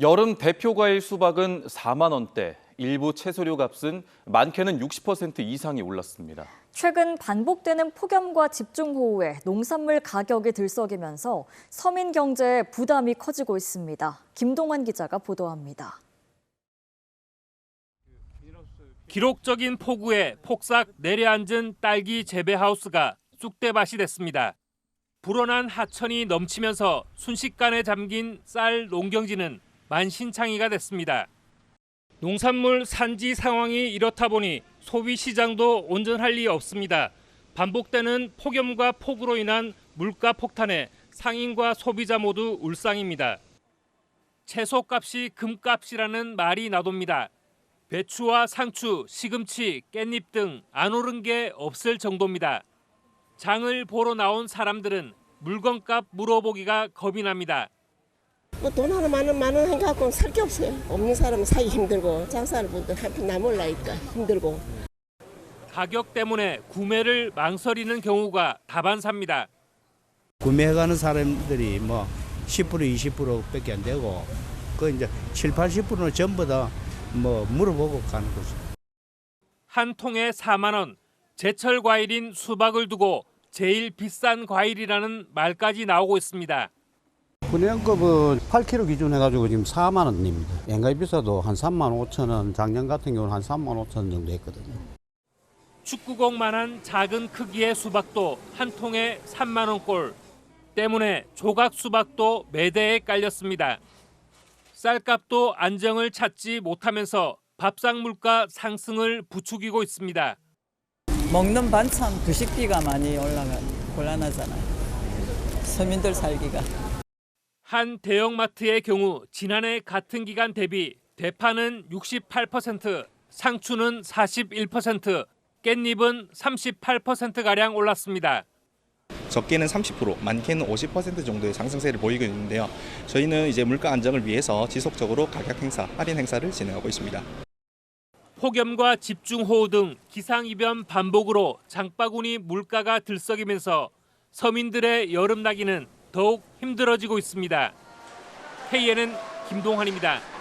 여름 대표 과일 수박은 4만 원대, 일부 채소류 값은 많게는 60% 이상이 올랐습니다. 최근 반복되는 폭염과 집중호우에 농산물 가격이 들썩이면서 서민 경제에 부담이 커지고 있습니다. 김동환 기자가 보도합니다. 기록적인 폭우에 폭삭 내려앉은 딸기 재배 하우스가 쑥대밭이 됐습니다. 불어난 하천이 넘치면서 순식간에 잠긴 쌀 농경지는 만신창이가 됐습니다. 농산물 산지 상황이 이렇다 보니 소비 시장도 온전할 리 없습니다. 반복되는 폭염과 폭우로 인한 물가 폭탄에 상인과 소비자 모두 울상입니다. 채소값이 금값이라는 말이 나돕니다. 배추와 상추, 시금치, 깻잎 등 안 오른 게 없을 정도입니다. 장을 보러 나온 사람들은 물건값 물어보기가 겁이 납니다. 뭐 돈 하나 만원 만원 해갖고 살 게 없어요. 없는 사람은 사기 힘들고 장사하는 분들 한푼 남을라니까 힘들고. 가격 때문에 구매를 망설이는 경우가 다반사입니다. 구매해가는 사람들이 뭐 10% 20%밖에 안 되고 그 이제 7, 80%는 전부 다 뭐 물어보고 가는 거죠. 한 통에 4만 원, 제철 과일인 수박을 두고 제일 비싼 과일이라는 말까지 나오고 있습니다. 분양급은 8kg 기준 해가지고 지금 4만 원입니다. 엔가이 비싸도 한 3만 5천 원, 작년 같은 경우는 한 3만 5천 원 정도 했거든요. 축구공만한 작은 크기의 수박도 한 통에 3만 원꼴 때문에 조각 수박도 매대에 깔렸습니다. 쌀값도 안정을 찾지 못하면서 밥상 물가 상승을 부추기고 있습니다. 먹는 반찬 부식비가 많이 올라가 곤란하잖아요. 서민들 살기가. 한 대형마트의 경우 지난해 같은 기간 대비 대파는 68%, 상추는 41%, 깻잎은 38%가량 올랐습니다. 적게는 30%, 많게는 50% 정도의 상승세를 보이고 있는데요. 저희는 이제 물가 안정을 위해서 지속적으로 가격 행사, 할인 행사를 진행하고 있습니다. 폭염과 집중호우 등 기상이변 반복으로 장바구니 물가가 들썩이면서 서민들의 여름 나기는 더욱 힘들어지고 있습니다. KNN 김동환입니다.